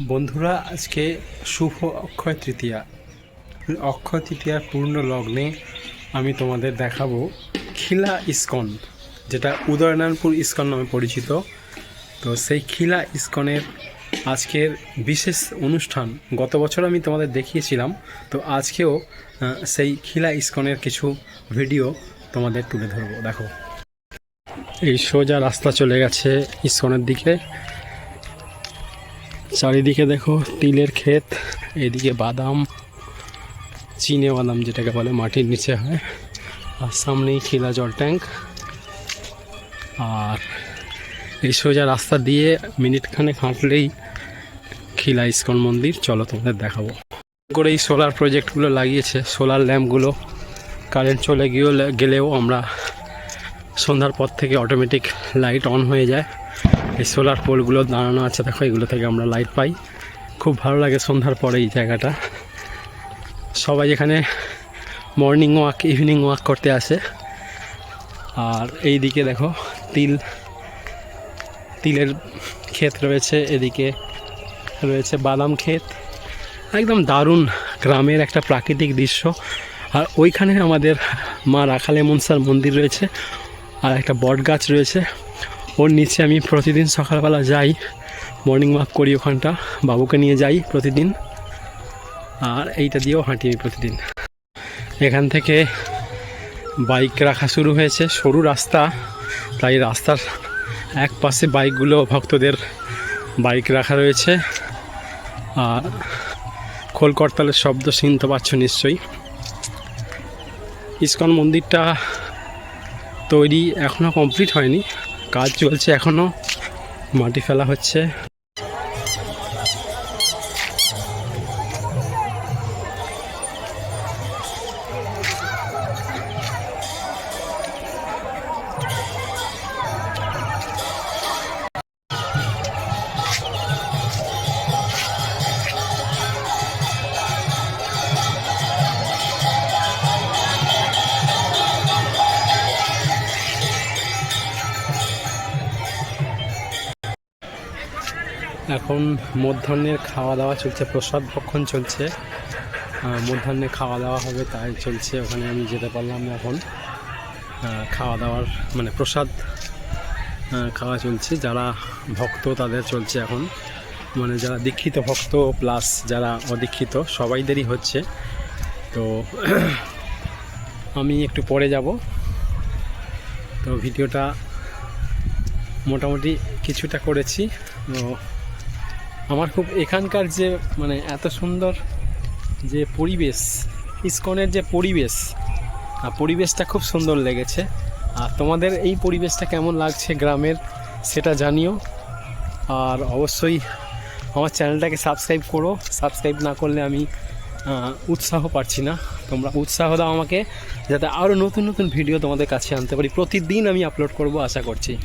বন্ধুরা, আজকে শুভ অক্ষয় তৃতীয়া। অক্ষয় তৃতীয়ার পূর্ণ লগ্নে আমি তোমাদের দেখাবো খিলা ইস্কন, যেটা উদয়নারায়ণপুর ইস্কন নামে পরিচিত। তো সেই খিলা ইস্কনের আজকের বিশেষ অনুষ্ঠান, গত বছর আমি তোমাদের দেখিয়েছিলাম। তো আজকেও সেই খিলা ইস্কনের কিছু ভিডিও তোমাদের তুলে ধরবো। দেখো। এই সোজা রাস্তা চলে গেছে ইস্কনের দিকে। চারিদিকে দেখো তিলের ক্ষেত, এদিকে বাদাম, চিনে বাদাম যেটাকে বলে মাটির নিচে হয়, আর সামনেই খিলা জল ট্যাঙ্ক। আর এই সোজা রাস্তা দিয়ে মিনিটখানেক হাঁটলেই খিলা ইস্কন মন্দির। চলো তোমাদের দেখাবো। করে এই সোলার প্রজেক্টগুলো লাগিয়েছে সোলার ল্যাম্পগুলো কারেন্ট চলে গিয়েও, গেলেও আমরা সন্ধ্যার পর থেকে অটোমেটিক লাইট অন হয়ে যায়। এই সোলার পোলগুলো দাঁড়ানো আছে, দেখো এগুলো থেকে আমরা লাইট পাই। খুব ভালো লাগে সন্ধ্যার পরে এই জায়গাটা। সবাই এখানে মর্নিং ওয়াক ইভিনিং ওয়াক করতে আসে। আর এই দিকে দেখো তিল, তিলের ক্ষেত রয়েছে, এদিকে রয়েছে বাদাম ক্ষেত। একদম দারুণ গ্রামের একটা প্রাকৃতিক দৃশ্য। আর ওইখানে আমাদের মা রাখালে মনসার মন্দির রয়েছে, আর একটা বট গাছ রয়েছে। ওর নিচে আমি প্রতিদিন সকালবেলা যাই মর্নিং ওয়াক করি ওখানটা, বাবুকে নিয়ে যাই প্রতিদিন, আর এইটা দিয়েও হাঁটি আমি প্রতিদিন। এখান থেকে বাইক রাখা শুরু হয়েছে, সরু রাস্তা, তাই রাস্তার এক পাশে বাইকগুলো ভক্তদের বাইক রাখা রয়েছে, আর খোল করতালের শব্দ শুনতে পাচ্ছ নিশ্চয়ই। ইস্কন মন্দিরটা তৈরি এখনও কমপ্লিট হয়নি কাজ চলছে এখনও মাটি ফেলা হচ্ছে। এখন মধ্যাহ্নের খাওয়া দাওয়া চলছে, প্রসাদ ভক্ষণ চলছে। মধ্যাহ্নে খাওয়া দাওয়া হবে, তাই চলছে। ওখানে আমি যেতে পারলাম না এখন। খাওয়া দাওয়ার মানে প্রসাদ খাওয়া চলছে। যারা ভক্ত, তাদের চলছে এখন। মানে যারা দীক্ষিত ভক্ত প্লাস যারা অদীক্ষিত, সবাইদেরই হচ্ছে। তো আমি একটু পরে যাব। তো ভিডিওটা মোটামুটি কিছুটা করেছি। তো আমার খুব এখানকার যে মানে এত সুন্দর যে পরিবেশ, ইস্কনের যে পরিবেশ আর পরিবেশটা খুব সুন্দর লেগেছে। আর তোমাদের এই পরিবেশটা কেমন লাগছে গ্রামের, সেটা জানিও। আর অবশ্যই আমার চ্যানেলটাকে সাবস্ক্রাইব করো। সাবস্ক্রাইব না করলে আমি উৎসাহ পাচ্ছি না। তোমরা উৎসাহ দাও আমাকে, যাতে আরও নতুন নতুন ভিডিও তোমাদের কাছে আনতে পারি। প্রতিদিন আমি আপলোড করব, আশা করছি।